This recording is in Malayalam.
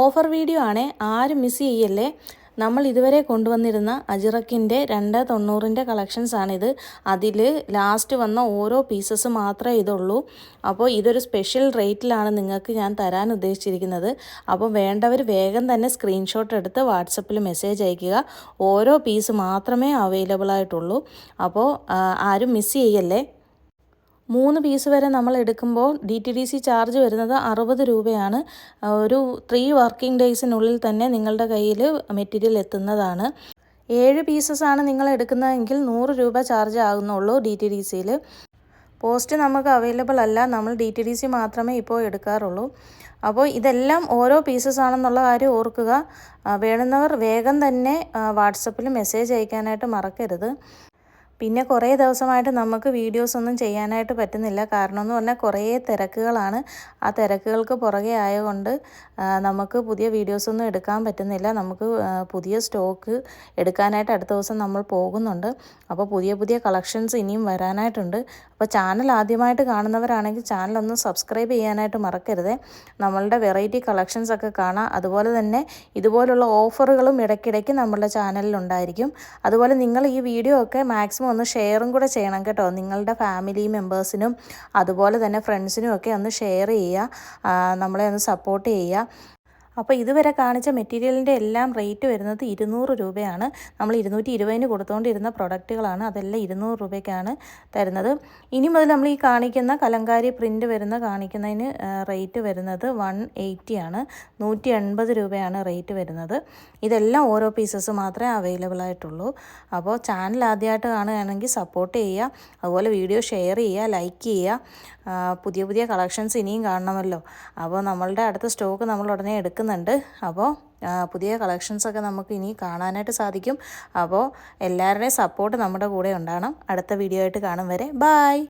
ഓഫർ വീഡിയോ ആണേ ആരും മിസ് ചെയ്യല്ലേ? നമ്മൾ ഇതുവരെ കൊണ്ടുവന്നിരുന്ന അജിറക്കിന്റെ രണ്ട് തൊണ്ണൂറിന്റെ കളക്ഷൻസ് ആണിത്. അതിൽ ലാസ്റ്റ് വന്ന ഓരോ പീസസ് മാത്രമേ ഇതുള്ളൂ. അപ്പോൾ ഇതൊരു സ്പെഷ്യൽ റേറ്റിലാണ് നിങ്ങൾക്ക് ഞാൻ തരാൻ ഉദ്ദേശിച്ചിരിക്കുന്നത്. അപ്പോൾ വേണ്ടവർ വേഗം തന്നെ സ്ക്രീൻഷോട്ട് എടുത്ത് വാട്സപ്പിൽ മെസ്സേജ് അയയ്ക്കുക ഓരോ പീസ് മാത്രമേ അവൈലബിൾ ആയിട്ടുള്ളൂ. അപ്പോൾ ആരും മിസ് ചെയ്യല്ലേ? മൂന്ന് പീസ് വരെ നമ്മൾ എടുക്കുമ്പോൾ D T D C charge വരുന്നത് അറുപത് രൂപയാണ്. ഒരു ത്രീ വർക്കിംഗ് ഡേയ്സിനുള്ളിൽ തന്നെ നിങ്ങളുടെ കയ്യിൽ മെറ്റീരിയൽ എത്തുന്നതാണ്. ഏഴ് പീസസ് ആണ് നിങ്ങൾ എടുക്കുന്നതെങ്കിൽ നൂറ് രൂപ ചാർജ് ആകുന്നുള്ളൂ ഡി ടി ഡി സിയിൽ. പോസ്റ്റ് നമുക്ക് അവൈലബിൾ അല്ല നമ്മൾ ഡി ടി ഡി സി മാത്രമേ ഇപ്പോൾ എടുക്കാറുള്ളൂ. അപ്പോൾ ഇതെല്ലാം ഓരോ പീസസ് ആണെന്നുള്ള കാര്യം ഓർക്കുക. വേണ്ടുന്നവർ വേഗം തന്നെ വാട്സപ്പിൽ മെസ്സേജ് അയക്കാനായിട്ട് മറക്കരുത്. പിന്നെ കുറേ ദിവസമായിട്ട് നമുക്ക് വീഡിയോസ് ഒന്നും ചെയ്യാനായിട്ട് പറ്റുന്നില്ല. കാരണം എന്ന് പറഞ്ഞാൽ കുറേ തിരക്കുകളാണ്. ആ തിരക്കുകൾക്ക് പുറകെ ആയതുകൊണ്ട് നമുക്ക് പുതിയ വീഡിയോസൊന്നും എടുക്കാൻ പറ്റുന്നില്ല. നമുക്ക് പുതിയ സ്റ്റോക്ക് എടുക്കാനായിട്ട് അടുത്ത ദിവസം നമ്മൾ പോകുന്നുണ്ട്. അപ്പോൾ പുതിയ പുതിയ കളക്ഷൻസ് ഇനിയും വരാനായിട്ടുണ്ട്. അപ്പോൾ ചാനൽ ആദ്യമായിട്ട് കാണുന്നവരാണെങ്കിൽ ചാനൽ ഒന്ന് സബ്സ്ക്രൈബ് ചെയ്യാനായിട്ട് മറക്കരുത്. നമ്മളുടെ വെറൈറ്റി കളക്ഷൻസ് ഒക്കെ കാണാം. അതുപോലെ തന്നെ ഇതുപോലുള്ള ഓഫറുകളും ഇടയ്ക്കിടയ്ക്ക് നമ്മളുടെ ചാനലിലുണ്ടായിരിക്കും അതുപോലെ നിങ്ങൾ ഈ വീഡിയോ ഒക്കെ മാക്സിമം ഒന്ന് ഷെയറും കൂടെ ചെയ്യണം കേട്ടോ. നിങ്ങളുടെ ഫാമിലി മെമ്പേഴ്സിനും അതുപോലെ തന്നെ ഫ്രണ്ട്സിനും ഒക്കെ ഒന്ന് ഷെയർ ചെയ്യുക. നമ്മളെ ഒന്ന് സപ്പോർട്ട് ചെയ്യുക. അപ്പോൾ ഇതുവരെ കാണിച്ച മെറ്റീരിയലിന്റെ എല്ലാം റേറ്റ് വരുന്നത് ഇരുന്നൂറ് രൂപയാണ്. നമ്മൾ ഇരുന്നൂറ്റി ഇരുപതിന് കൊടുത്തുകൊണ്ടിരുന്ന പ്രൊഡക്റ്റുകളാണ്. അതെല്ലാം ഇരുന്നൂറ് രൂപയ്ക്കാണ് തരുന്നത്. ഇനി മുതൽ നമ്മൾ ഈ കാണിക്കുന്ന കലങ്കാരി പ്രിന്റ് വരുന്ന കാണിക്കുന്നതിന് റേറ്റ് വരുന്നത് വൺ ആണ് നൂറ്റി എൺപത് രൂപയാണ് റേറ്റ് വരുന്നത്. ഇതെല്ലാം ഓരോ പീസസ് മാത്രമേ അവൈലബിൾ ആയിട്ടുള്ളൂ. അപ്പോൾ ചാനൽ ആദ്യമായിട്ട് കാണുകയാണെങ്കിൽ സപ്പോർട്ട് ചെയ്യുക. അതുപോലെ വീഡിയോ ഷെയർ ചെയ്യുക ലൈക്ക് ചെയ്യുക. പുതിയ പുതിയ കളക്ഷൻസ് ഇനിയും കാണണമല്ലോ. അപ്പോൾ നമ്മളുടെ അടുത്ത സ്റ്റോക്ക് നമ്മൾ ഉടനെ എടുക്കുന്നുണ്ട് അപ്പോൾ പുതിയ കളക്ഷൻസൊക്കെ നമുക്ക് ഇനി കാണാനായിട്ട് സാധിക്കും. അപ്പോൾ എല്ലാവരുടെയും സപ്പോർട്ട് നമ്മുടെ കൂടെ ഉണ്ടാകണം. അടുത്ത വീഡിയോ ആയിട്ട് കാണും വരെ. ബായ്